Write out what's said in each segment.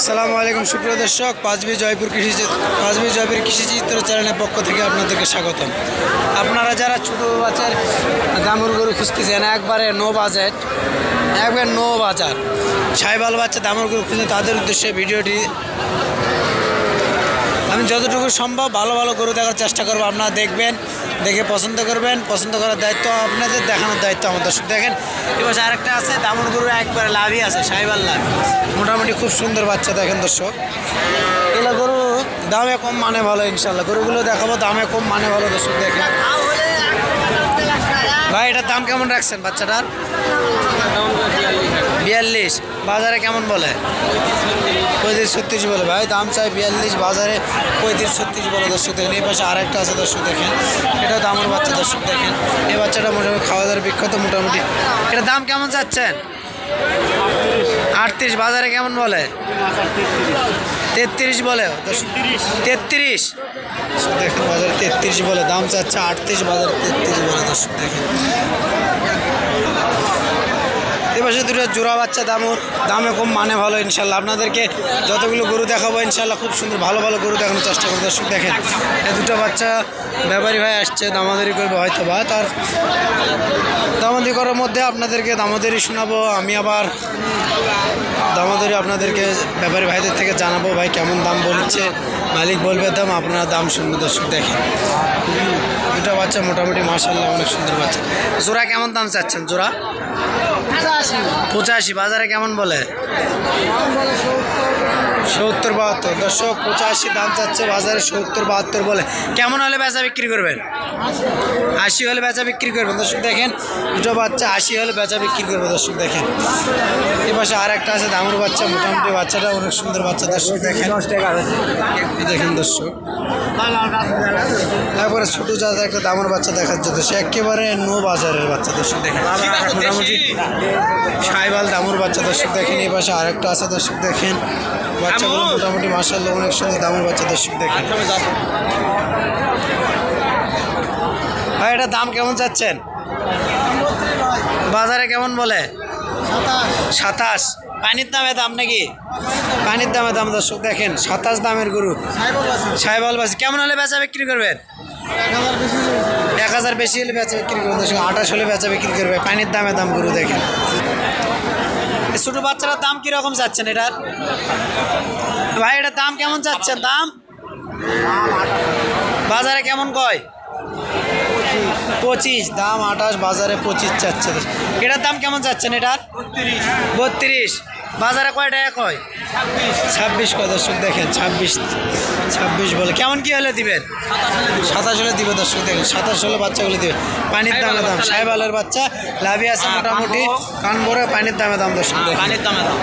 আসসালামু আলাইকুম, সুপ্রিয় দর্শক। পাঁচবি জয়পুর কৃষি পাঁচবি জয়পুর কৃষি চিত্র চ্যানেলের পক্ষ থেকে আপনাদেরকে স্বাগতম। আপনারা যারা ছোটো বাচ্চার দামুর গরু খুঁজতেছেন, একবারে নো বাজেট, একবার নো বাজার। সাইবাল বাচ্চা দামুর গরু খুঁজে, তাদের উদ্দেশ্যে ভিডিওটি আমি যতটুকু সম্ভব ভালো ভালো গরু দেখার চেষ্টা করব। আপনারা দেখবেন, দেখে পছন্দ করবেন। পছন্দ করার দায়িত্ব আপনাদের, দেখানোর দায়িত্ব আমার দর্শক। দেখেন এবার আরেকটা আছে দামুর গরু, একবারে লাভই আছে, সাইবার লাভ। মোটামুটি খুব সুন্দর বাচ্চা, দেখেন দর্শক। এগুলো গরু দামে কম মানে ভালো ইনশাল্লাহ গরুগুলো দেখাবো, দামে কম মানে ভালো, দর্শক, দেখেন। ভাই, এটার দাম কেমন রাখছেন বাচ্চাটার? বিয়াল্লিশ। বাজারে কেমন বলে? পঁয়ত্রিশ ছত্রিশ বলে ভাই, দাম চাই বিয়াল্লিশ, বাজারে পঁয়ত্রিশ ছত্রিশ বলে দর্শক দেখেন এই পাশে আরেকটা আছে দর্শক দেখেন, এটাও দামের বাচ্চা দর্শক দেখেন। এই বাচ্চাটা মোটামুটি খাওয়া দাওয়ার বিখ্যাত মোটামুটি। এটা দাম কেমন চাচ্ছেন? আটত্রিশ, বাজারে কেমন বলে? তেত্রিশ বলে তেত্রিশ। দেখেন, বাজারে তেত্রিশ বলে, দাম চাচ্ছে আটত্রিশ, বাজারে তেত্রিশ বলে দর্শক দেখেন। এপাশে দুটো জোড়া বাচ্চা দামুর। দামে কম মানে ভালো, ইনশাল্লাহ। আপনাদেরকে যতগুলো গরু দেখাবো, ইনশাল্লাহ খুব সুন্দর, ভালো ভালো গরু দেখানোর চেষ্টা করব। দর্শক, দেখেন, এই দুটো বাচ্চা ব্যাপারী ভাই আসছে, দামাদারি করবে হয়তো বা, তার দামাদারি করার মধ্যে আপনাদেরকে দামাদারি শোনাবো, আমি আবার দামাদারি আপনাদেরকে ব্যাপারী ভাইদের থেকে জানাব, ভাই কেমন দাম বলছে, মালিক বলবে দাম, আপনারা দাম শুনবে, দর্শক, দেখেন। দুটো বাচ্চা মোটামুটি মার্শাল্লাহ অনেক সুন্দর বাচ্চা। জোড়া কেমন দাম চাচ্ছেন, জোড়া? পঁচাশি। বাজারে কেমন বলে? সত্তর বাহাত্তর। দর্শক পঁচাশি দাম চাচ্ছে বাজারে সত্তর বাহাত্তর বলে। কেমন হলে বেচা বিক্রি করবেন? আশি হলে বেচা বিক্রি করবেন। দর্শক দেখেন দুটো বাচ্চা আশি হলে বেচা বিক্রি করবে। দর্শক দেখেন এ পাশে আর একটা আছে দামুর বাচ্চা মোটামুটি বাচ্চাটা অনেক সুন্দর বাচ্চা। দর্শক দেখেন দেখেন দর্শক তারপরে ছোটো জাতের একটা দামুর বাচ্চা দেখার জন্য। সে একেবারে নো বাজারের বাচ্চা। দর্শক দেখেন মোটামুটি সাইবাল দামুর বাচ্চা দর্শক দেখেন এই পাশে আরেকটা আছে দর্শক দেখেন। বাচ্চাগুলো মোটামুটি মার্শাল্লাহ অনেক সুন্দর দামুর বাচ্চা দর্শক দেখেন। ভাই এটা দাম কেমন চাচ্ছেন? বাজারে কেমন বলে? সাতাশ। পানির দামে দাম নাকি? পানির দামে দাম দর্শক দেখেন সাতাশ দামের গরু। সাইবাল বাসি। কেমন হলে বেচা বিক্রি করবেন? এক হাজার বেশি হলে বেচা বিক্রি করবে আঠাশ হলে বেচা বিক্রি করবে। পানির দামে দাম গরু দেখে ছোটো বাচ্চারা দাম কীরকম যাচ্ছেন এটার? ভাই, এটার দাম কেমন যাচ্ছেন দাম? বাজারে কেমন কয়? পঁচিশ। দাম আঠাশ, বাজারে পঁচিশ চাচ্ছে। এটার দাম কেমন চাচ্ছেন এটার? বত্রিশ। বাজারে কয় টাকা কয়? ছাব্বিশ কয় দর্শক, দেখেন ছাব্বিশ ছাব্বিশ বলে। কেমন কি হলে দিবেন? সাতাশ হলে দিবে দর্শক, দেখেন সাতাশ হলে বাচ্চাগুলো দিবে। পানির দামে দাম, সাহেবালের বাচ্চা, লাভি আছে মোটামুটি। কান ভরে পানির দামে দাম দর্শক পানির দামে দাম।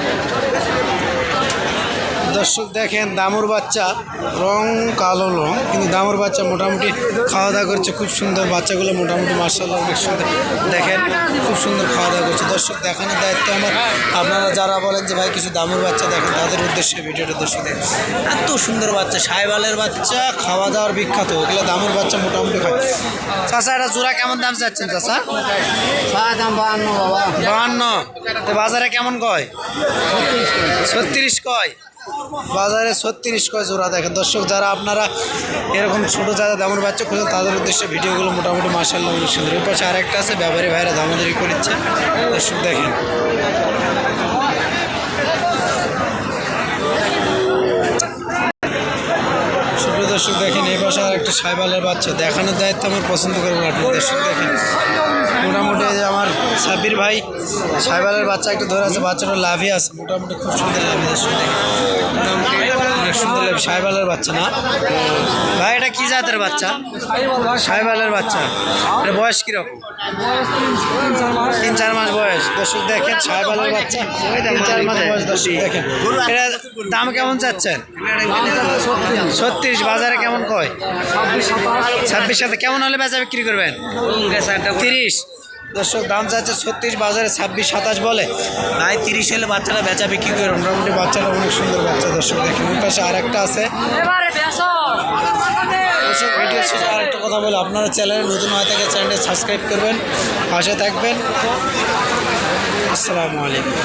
দর্শক দেখেন দামুর বাচ্চা রং কালো রং কিন্তু দামুর বাচ্চা মোটামুটি খাওয়া দাওয়া করছে। খুব সুন্দর বাচ্চাগুলো মোটামুটি মার্শাল্লাহ অনেক সুন্দর। দেখেন খুব সুন্দর খাওয়া দাওয়া করছে। দর্শক দেখানোর দায়িত্ব আমার। আপনারা যারা বলেন যে ভাই কিছু দামুর বাচ্চা দেখেন তাদের উদ্দেশ্যে ভিডিওটা দর্শক দেখেন। এত সুন্দর বাচ্চা সাহেবালের বাচ্চা খাওয়া দাওয়ার বিখ্যাত। ওগুলো দামুর বাচ্চা মোটামুটি খায়। চাষা এটা জোড়া কেমন দাম চাচ্ছেন চাষা দাম বাহান্ন বাবা। বাহান্ন। তো বাজারে কেমন কয়? ছত্রিশ কয়? বাজারে ছত্রিশ কয় জোড়া দেখেন। দর্শক, যারা আপনারা এরকম ছোটো যারা দামের বাচ্চা খুঁজেন, তাদের উদ্দেশ্যে ভিডিওগুলো মোটামুটি মার্শাল্লাহ অনেক সুন্দর এর পাশে আরেকটা আছে, ব্যাপারী ভাইরা দামাদারি করেছে দর্শক, দেখেন। দর্শক দেখেন, এই পাশে একটা সাইবালের বাচ্চা। দেখানোর দায়িত্ব আমার পছন্দ করবেন আপনি দর্শক দেখেন। মোটামুটি আমার সাব্বির ভাই, সাইবালের বাচ্চা একটা ধরে আছে, বাচ্চাটা লাভই আছে, মোটামুটি খুব সুন্দর লাভি দর্শক দেখেন। মোটামুটি অনেক সুন্দর লাভি, সাইবালের বাচ্চা না? ভাই, এটা কি জাতের বাচ্চা? সাইবালের বাচ্চা। এটা বয়স কীরকম? তিন, চার মাস বয়স। দর্শক দেখেন, সাইবালের বাচ্চা। তিন, চার মাস বয়স, দর্শক দেখেন। এটা দাম কেমন চাচ্ছেন? ছত্রিশ, বাজারে কেমন কয়? ছাব্বিশ সাথে কেমন হলে বেচা বিক্রি করবেন? তিরিশ। দর্শক, দাম যাচ্ছে ছত্রিশ, বাজারে ছাব্বিশ, সাতাশ বলে। ভাই, তিরিশ হলে বাচ্চারা বেচা বিক্রি করে, মোটামুটি বাচ্চারা অনেক সুন্দর বাচ্চা, দর্শক দেখেন। ওই পাশে আর একটা আছে। দর্শক ভিডিও শেষে আর একটা কথা বলে। আপনারা চ্যানেলে নতুন হয়ে থাকে চ্যানেলটি সাবস্ক্রাইব করবেন, পাশে থাকবেন। আসসালামু আলাইকুম।